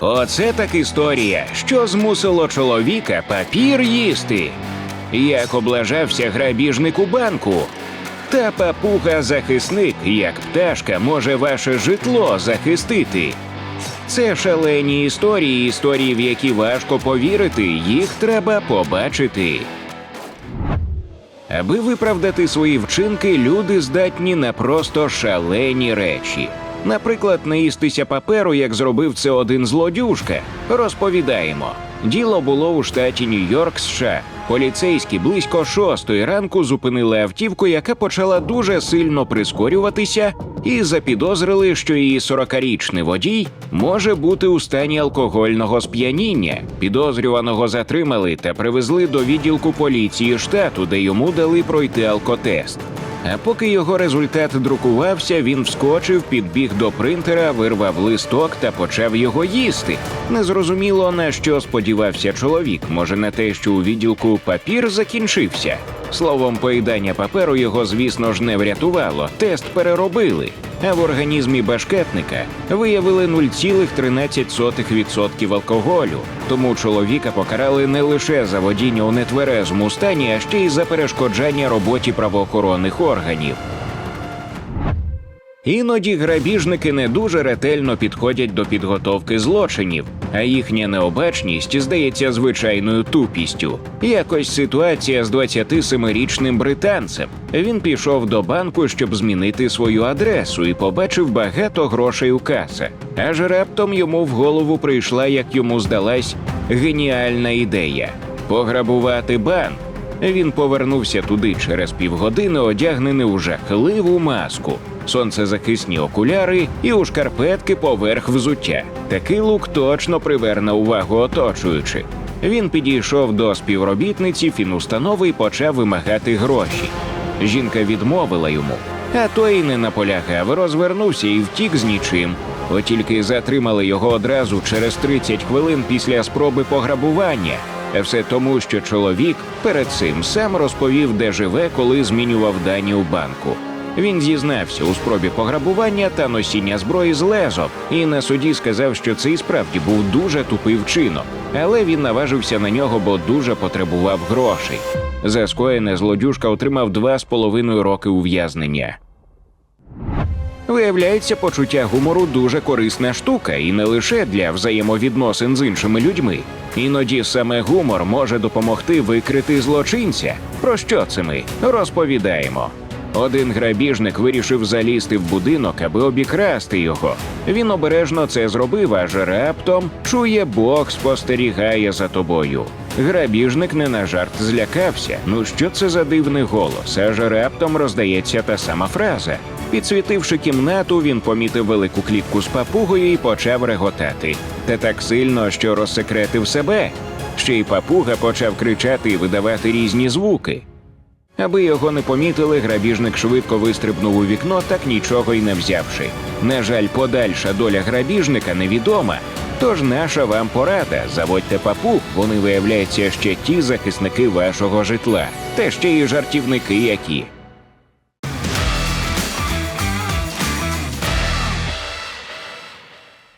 Оце так історія, що змусило чоловіка папір їсти. Як облажався грабіжник у банку. Та папуга захисник, як пташка, може ваше житло захистити. Це шалені історії, історії, в які важко повірити, їх треба побачити. Аби виправдати свої вчинки, люди здатні на просто шалені речі. Наприклад, наїстися паперу, як зробив це один злодюжка. Розповідаємо. Діло було у штаті Нью-Йорк, США. Поліцейські близько шостої ранку зупинили автівку, яка почала дуже сильно прискорюватися, і запідозрили, що її 40-річний водій може бути у стані алкогольного сп'яніння. Підозрюваного затримали та привезли до відділку поліції штату, де йому дали пройти алкотест. А поки його результат друкувався, він вскочив, підбіг до принтера, вирвав листок та почав його їсти. Незрозуміло на що сподівався чоловік. Може, на те, що у відділку папір закінчився. Словом, поїдання паперу його, звісно ж, не врятувало. Тест переробили. А в організмі башкетника виявили 0,13% алкоголю. Тому чоловіка покарали не лише за водіння у нетверезому стані, а ще й за перешкоджання роботі правоохоронних органів. Іноді грабіжники не дуже ретельно підходять до підготовки злочинів, а їхня необачність здається звичайною тупістю. Якось ситуація з 27-річним британцем. Він пішов до банку, щоб змінити свою адресу, і побачив багато грошей у каса. Аж раптом йому в голову прийшла, як йому здалась, геніальна ідея пограбувати банк. Він повернувся туди через півгодини, одягнений у жахливу маску, сонцезахисні окуляри і у шкарпетки поверх взуття. Такий лук точно приверне увагу оточуючих. Він підійшов до співробітниці фінустанови і почав вимагати гроші. Жінка відмовила йому, а той не наполягав, розвернувся і втік з нічим. От тільки затримали його одразу через 30 хвилин після спроби пограбування. Все тому, що чоловік перед цим сам розповів, де живе, коли змінював дані у банку. Він зізнався у спробі пограбування та носіння зброї з лезом, і на суді сказав, що це і справді був дуже тупий вчинок, але він наважився на нього, бо дуже потребував грошей. За скоєне злодюжка отримав два з половиною роки ув'язнення. Виявляється, почуття гумору дуже корисна штука, і не лише для взаємовідносин з іншими людьми. Іноді саме гумор може допомогти викрити злочинця. Про що це ми розповідаємо. Один грабіжник вирішив залізти в будинок, аби обікрасти його. Він обережно це зробив, аж раптом чує Бог спостерігає за тобою. Грабіжник не на жарт злякався. Ну що це за дивний голос? Аж раптом роздається та сама фраза. Підсвітивши кімнату, він помітив велику клітку з папугою і почав реготати. Та так сильно, що розсекретив себе. Ще й папуга почав кричати і видавати різні звуки. Аби його не помітили, грабіжник швидко вистрибнув у вікно, так нічого й не взявши. На жаль, подальша доля грабіжника невідома. Тож наша вам порада: заводьте папу, вони виявляються ще ті захисники вашого житла, та ще й жартівники які.